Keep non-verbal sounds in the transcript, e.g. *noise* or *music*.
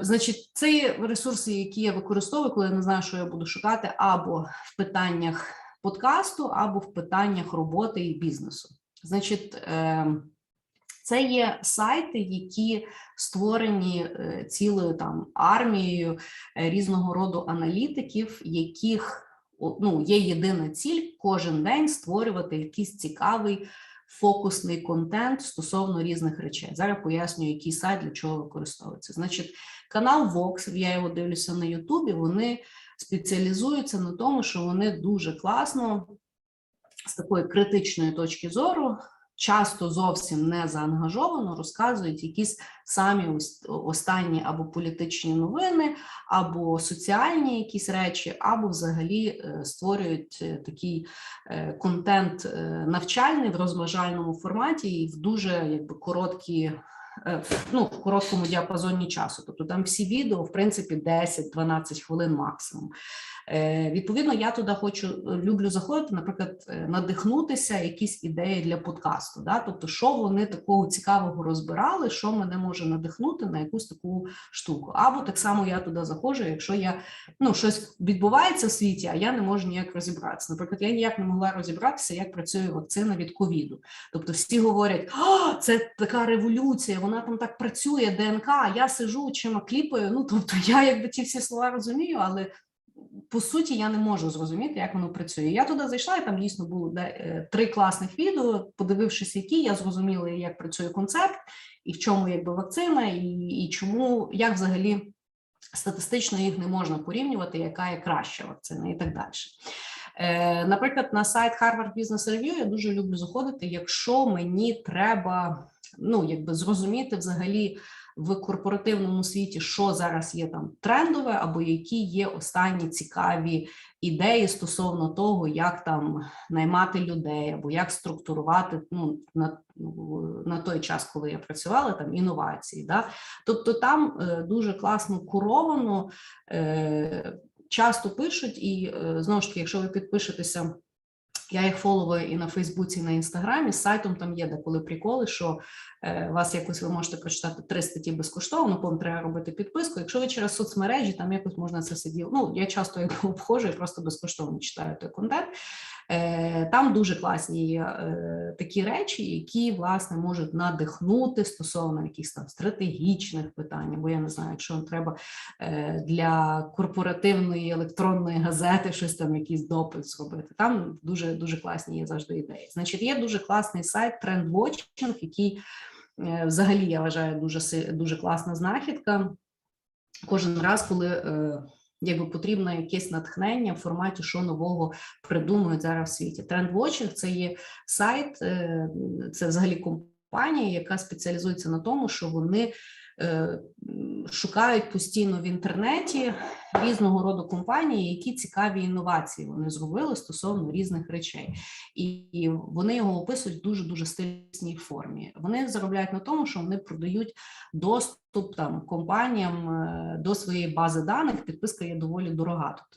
Значить, це ресурси, які я використовую, коли я не знаю, що я буду шукати, або в питаннях подкасту, або в питаннях роботи і бізнесу. Значить, е, це є сайти, які створені е, цілою там армією е, різного роду аналітиків, яких ну, є єдина ціль кожен день створювати якийсь цікавий фокусний контент стосовно різних речей. Зараз пояснюю, який сайт для чого використовується. Значить, канал Vox, я його дивлюся на Ютубі. Вони спеціалізуються на тому, що вони дуже класно з такої критичної точки зору. Часто зовсім не заангажовано розказують якісь самі останні або політичні новини, або соціальні якісь речі, або взагалі е, створюють е, такий е, контент навчальний в розважальному форматі і в дуже якби короткі. Е, Ну, в короткому діапазоні часу, тобто там всі відео, в принципі, 10-12 хвилин максимум. Е, Відповідно, я туди хочу люблю заходити, наприклад, е, надихнутися якісь ідеї для подкасту. Да? Тобто, що вони такого цікавого розбирали, що мене може надихнути на якусь таку штуку. Або так само я туди заходжу, якщо я ну щось відбувається в світі, а я не можу ніяк розібратися. Наприклад, я ніяк не могла розібратися, як працює вакцина від ковіду. Тобто, всі говорять, а це така революція, вона там так працює, ДНК. а Я сижу очима кліпаю. Ну тобто, я якби ті всі слова розумію, але по суті, я не можу зрозуміти, як воно працює. Я туди зайшла, і там дійсно було де, три класних відео. Подивившись, які я зрозуміла, як працює концепт, і в чому якби вакцина, і, і чому як взагалі статистично їх не можна порівнювати, яка є краща вакцина, і так далі. Е, Наприклад, на сайт Harvard Business Review я дуже люблю заходити, якщо мені треба ну, якби зрозуміти взагалі в корпоративному світі, що зараз є там трендове, або які є останні цікаві ідеї стосовно того, як там наймати людей, або як структурувати ну, на, на той час, коли я працювала, там інновації. Да? Тобто там е, дуже класно куровано. Е, Часто пишуть, і е, знову ж таки, якщо ви підпишетеся, я їх фоловую і на Фейсбуці, і на інстаграмі. З сайтом там є деколи приколи, що е, вас якось ви можете прочитати три статті безкоштовно, потім треба робити підписку. Якщо ви через соцмережі, там якось можна це сиділо. Ну я часто *laughs* обходжу і просто безкоштовно читаю той контент. Е, Там дуже класні е, такі речі, які власне можуть надихнути стосовно якихось там стратегічних питань, бо я не знаю, якщо вам треба е, для корпоративної електронної газети щось там, якийсь допис зробити. Там дуже дуже класні є завжди ідеї. Значить, є дуже класний сайт TrendWatching, який взагалі я вважаю дуже дуже класна знахідка. Кожен раз, коли якби потрібно якесь натхнення в форматі, що нового придумують зараз в світі. TrendWatching – це є сайт, е, це взагалі компанія, яка спеціалізується на тому, що вони шукають постійно в інтернеті різного роду компанії, які цікаві інновації вони зробили стосовно різних речей, і вони його описують в дуже дуже стильній формі. Вони заробляють на тому, що вони продають доступ там компаніям е, до своєї бази даних. Підписка є доволі дорога. Тобто